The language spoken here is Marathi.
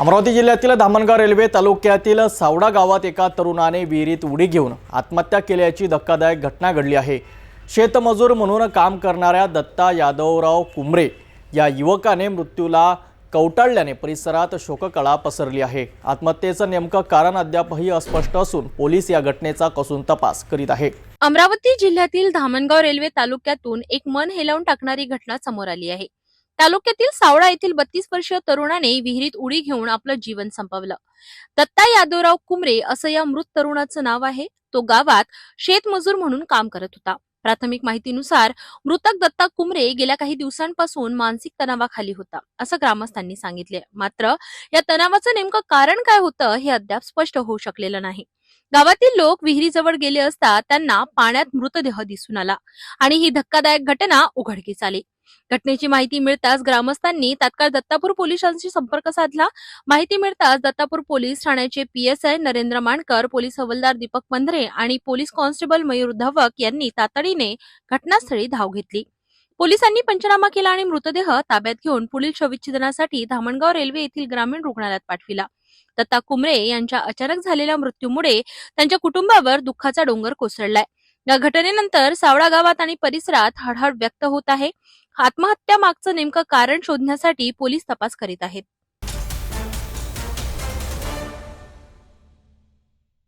अमरावती जिल्ह्यातील धामणगाव रेल्वे तालुक्यातील सावडा गावात एका तरुणाने विहिरीत उडी घेऊन आत्महत्या केल्याची धक्कादायक घटना घडली आहे. शेतमजूर म्हणून काम करणाऱ्या दत्ता यादवराव कुंबरे या युवकाने मृत्यूला कवटाळल्याने परिसरात शोककळा पसरली आहे. आत्महत्येचं नेमकं कारण अद्यापही अस्पष्ट असून पोलीस या घटनेचा कसून तपास करीत आहे. अमरावती जिल्ह्यातील धामणगाव रेल्वे तालुक्यातून एक मन हेलावून टाकणारी घटना समोर आली आहे. तालुक्यातील सावळा येथील बत्तीस वर्षीय तरुणाने विहिरीत उडी घेऊन आपलं जीवन संपवलं. दत्ता यादवराव कुमरे असं या मृत तरुणाचं नाव आहे. तो गावात शेतमजूर म्हणून काम करत होता. प्राथमिक माहितीनुसार मृतक दत्ता कुमरे गेल्या काही दिवसांपासून मानसिक तणावाखाली होता असं ग्रामस्थांनी सांगितले. मात्र या तणावाचं नेमकं कारण काय होतं हे अद्याप स्पष्ट होऊ शकलेलं नाही. गावातील लोक विहिरीजवळ गेले असता त्यांना पाण्यात मृतदेह दिसून आला आणि ही धक्कादायक घटना उघडकीस आली. घटनेची माहिती मिळताच ग्रामस्थांनी तात्काळ दत्तापूर पोलिसांशी संपर्क साधला. माहिती मिळताच दत्तापूर पोलीस ठाण्याचे पीएसआय नरेंद्र मांडकर पोलीस हवालदार दीपक पंधरे आणि पोलीस कॉन्स्टेबल मयूर धवक यांनी तातडीने घटनास्थळी धाव घेतली. पोलिसांनी पंचनामा केला आणि मृतदेह ताब्यात घेऊन पुढील शवविच्छेदनासाठी धामणगाव रेल्वे येथील ग्रामीण रुग्णालयात पाठविला. दत्ता कुमरे यांच्या अचानक झालेल्या मृत्यूमुळे त्यांच्या कुटुंबावर दुःखाचा डोंगर कोसळलाय. या घटनेनंतर सावळा गावात आणि परिसरात हळहळ व्यक्त होत आहे. आत्महत्या मागचं नेमकं कारण शोधण्यासाठी पोलीस तपास करीत आहेत.